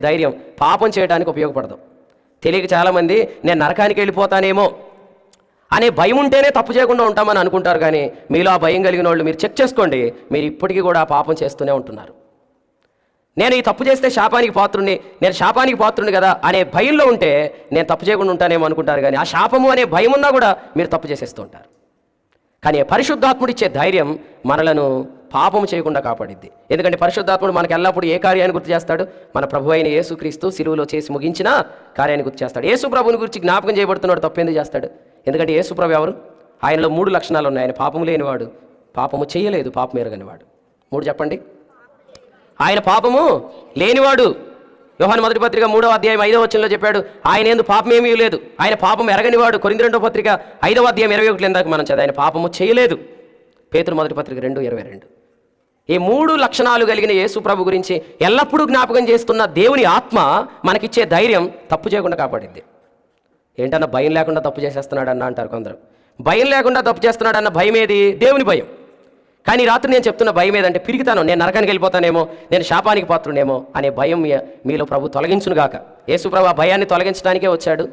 ధైర్యం. పాపం చేయడానికి ఉపయోగపడదు. తెలియక చాలామంది నేను నరకానికి వెళ్ళిపోతానేమో అనే భయం ఉంటేనే తప్పు చేయకుండా ఉంటామని అనుకుంటారు కానీ మీలో ఆ భయం కలిగిన వాళ్ళు మీరు చెక్ చేసుకోండి మీరు ఇప్పటికీ కూడా ఆ పాపం చేస్తూనే ఉంటున్నారు. నేను ఈ తప్పు చేస్తే శాపానికి పాత్రుని నేను శాపానికి పాత్రుని కదా అనే భయంలో ఉంటే నేను తప్పు చేయకుండా ఉంటానేమో అనుకుంటారు కానీ ఆ శాపము అనే భయం ఉన్నా కూడా మీరు తప్పు చేసేస్తూ ఉంటారు. కానీ పరిశుద్ధాత్ముడిచ్చే ధైర్యం మనలను పాపము చేయకుండా కాపాడిద్ది. ఎందుకంటే పరిశుద్ధాత్ముడు మనకు ఎల్లప్పుడూ ఏ కార్యాన్ని గుర్తు చేస్తాడు? మన ప్రభు అయిన యేసుక్రీస్తు సిలువలో చేసి ముగించిన కార్యాన్ని గుర్తు చేస్తాడు. యేసు ప్రభుని గురించి జ్ఞాపకం చేయబడుతున్నాడు తప్పెందుకు చేస్తాడు? ఎందుకంటే యేసు ప్రభు ఎవరు? ఆయనలో మూడు లక్షణాలు ఉన్నాయి. ఆయన పాపము లేనివాడు పాపము చేయలేదు పాపం ఎరగనివాడు. మూడు చెప్పండి. ఆయన పాపము లేనివాడు. యోహాన్ మొదటి పత్రిక మూడవ అధ్యాయం ఐదవ వచనంలో చెప్పాడు ఆయన ఏందు పాపం ఏమీ లేదు. ఆయన పాపం ఎరగనివాడు. కొరింది రెండవ పత్రిక ఐదవ అధ్యాయం ఇరవై ఒకటి ఇందాక మనం చదివి ఆయన పాపము చేయలేదు. పేతురు మొదటి పత్రిక రెండు ఇరవై రెండు. ఈ మూడు లక్షణాలు కలిగిన యేసు ప్రభు గురించి ఎల్లప్పుడూ జ్ఞాపకం చేస్తున్న దేవుని ఆత్మ మనకిచ్చే ధైర్యం తప్పు చేయకుండా కాపాడింది ఏంటన్నా భయం లేకుండా తప్పు చేసేస్తున్నాడన్న అంటారు కొందరు. భయం లేకుండా తప్పు చేస్తున్నాడన్న భయం ఏది? దేవుని భయం. కానీ రాత్రి నేను చెప్తున్న భయం ఏదంటే పిరిగితాను నేను నరకానికి వెళ్ళిపోతానేమో నేను శాపానికి పాత్రునేమో అనే భయం మీలో ప్రభు తొలగించునుగాక యేసు ప్రభు ఆ భయాన్ని తొలగించడానికే వచ్చాడు.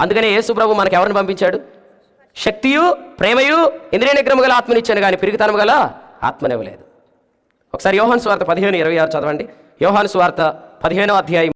అందుకనే యేసు ప్రభు మనకు ఎవరిని పంపించాడు? శక్తియు ప్రేమయు ఇంద్రియ నిగ్రహము గల ఆత్మనిచ్చాను కానీ పిరిగితనం గల ఆత్మనివ్వలేదు. ఒకసారి యోహాన్ స్వార్థ పదిహేను ఇరవై ఆరు చదవండి. యోహాన్ స్వార్థ పదిహేనో అధ్యాయం